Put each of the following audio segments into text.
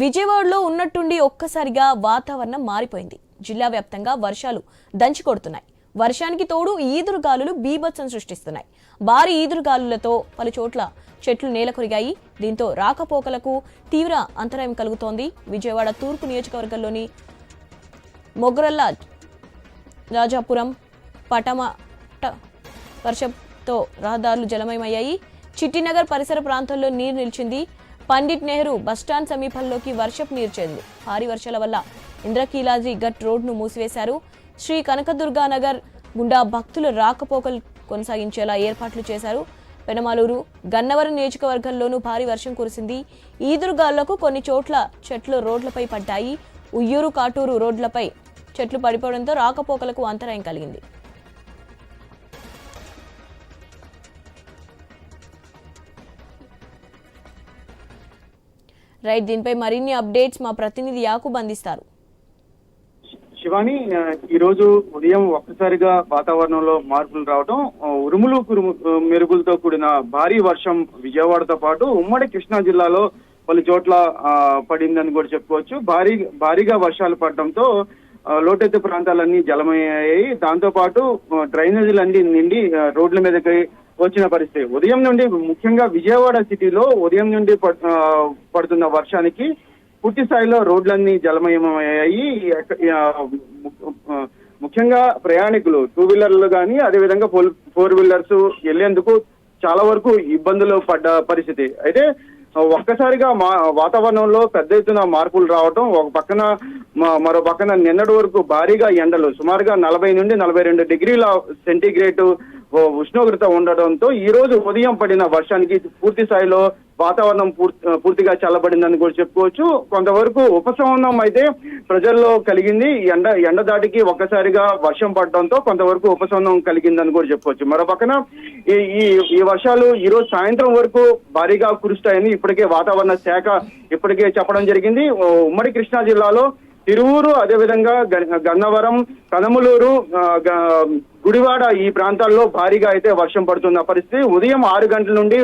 విజయవాడలో ఉన్నట్టుండి ఒక్కసారిగా వాతావరణం మారిపోయింది. జిల్లా వ్యాప్తంగా వర్షాలు దంచి కొడుతున్నాయి వర్షానికి తోడు ఈదురుగాలులు బీభత్సం సృష్టిస్తున్నాయి. భారీ ఈదురుగాలులతో పలు చోట్ల చెట్లు నేలకొరిగాయి దీంతో రాకపోకలకు తీవ్ర అంతరాయం కలుగుతోంది. విజయవాడ తూర్పు నియోజకవర్గంలోని మొగరల్ల రాజాపురం పటమట వర్షంతో రహదారులు జలమయమయ్యాయి. చిట్టినగర్ పరిసర ప్రాంతాల్లో నీరు నిలిచింది. పండిట్ నెహ్రూ బస్టాండ్ సమీపంలోకి వర్షపు నీరు చేరింది భారీ వర్షాల వల్ల ఇంద్రకీలాద్రి గట్ రోడ్ను మూసివేశారు. శ్రీ కనకదుర్గా నగర్ గుండా భక్తుల రాకపోకలు కొనసాగించేలా ఏర్పాట్లు చేశారు. పెనమలూరు గన్నవరం నియోజకవర్గంలోనూ భారీ వర్షం కురిసింది. ఈదురుగాళ్ళకు కొన్ని చోట్ల చెట్లు రోడ్లపై పడ్డాయి. ఉయ్యూరు కాటూరు రోడ్లపై చెట్లు పడిపోవడంతో రాకపోకలకు అంతరాయం కలిగింది. రైట్ దీనిపై మరిన్ని అప్డేట్స్ మా ప్రతినిధి యాకూబ్ అందిస్తారు శివాని ఈ రోజు ఉదయం ఒక్కసారిగా వాతావరణంలో మార్పులు రావడం ఉరుములు కురుము ఆ, కూడిన భారీ వర్షం విజయవాడతో పాటు ఉమ్మడి కృష్ణా జిల్లాలో పలు చోట్ల పడిందని కూడా చెప్పుకోవచ్చు. భారీ భారీగా వర్షాలు పడడంతో లోటెత్తు ప్రాంతాలన్నీ జలమయ్యాయి. దాంతో పాటు డ్రైనేజీలన్నీ నిండి రోడ్ల మీదకి వచ్చిన పరిస్థితి. ఉదయం నుండి ముఖ్యంగా విజయవాడ సిటీలో ఉదయం నుండి పడ్- పడుతున్న వర్షానికి పూర్తి స్థాయిలో రోడ్లన్నీ జలమయమయ్యాయి. ముఖ్యంగా ప్రయాణికులు టూ వీలర్లు కానీ అదేవిధంగా ఫోర్ ఫోర్ వీలర్స్ వెళ్ళేందుకు చాలా వరకు ఇబ్బందులు పడ్డ పరిస్థితి. అయితే ఒక్కసారిగా మా వాతావరణంలో పెద్ద ఎత్తున మార్పులు రావటం ఒక పక్కన మ- మరో పక్కన నిన్నటి వరకు భారీగా ఎండలు సుమారుగా నలభై నుండి నలభై రెండు డిగ్రీల సెంటీగ్రేడ్ ఉష్ణోగ్రత ఉండడంతో ఈ రోజు ఉదయం పడిన వర్షానికి పూర్తి స్థాయిలో వాతావరణం పూర్తి పూర్తిగా చల్లబడిందని కూడా చెప్పుకోవచ్చు. కొంతవరకు ఉపశమనం అయితే ప్రజల్లో కలిగింది. ఎండ ఎండ దాటికి ఒక్కసారిగా వర్షం పడడంతో కొంతవరకు ఉపశమనం కలిగిందని కూడా చెప్పుకోవచ్చు. మరో పక్కన ఈ ఈ ఈ వర్షాలు ఈ రోజు సాయంత్రం వరకు భారీగా కురుస్తాయని ఇప్పటికే వాతావరణ శాఖ ఇప్పటికే చెప్పడం జరిగింది. ఉమ్మడి కృష్ణా జిల్లాలో తిరువూరు అదేవిధంగా గ- గన్నవరం కనమలూరు గుడివాడ ఈ ప్రాంతాల్లో భారీగా అయితే వర్షం పడుతున్న పరిస్థితి. ఉదయం ఆరు గంటల నుండి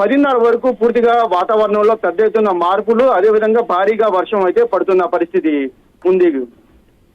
పదిన్నర వరకు పూర్తిగా వాతావరణంలో పెద్ద ఎత్తున మార్పులు అదేవిధంగా భారీగా వర్షం అయితే పడుతున్న పరిస్థితి ఉంది.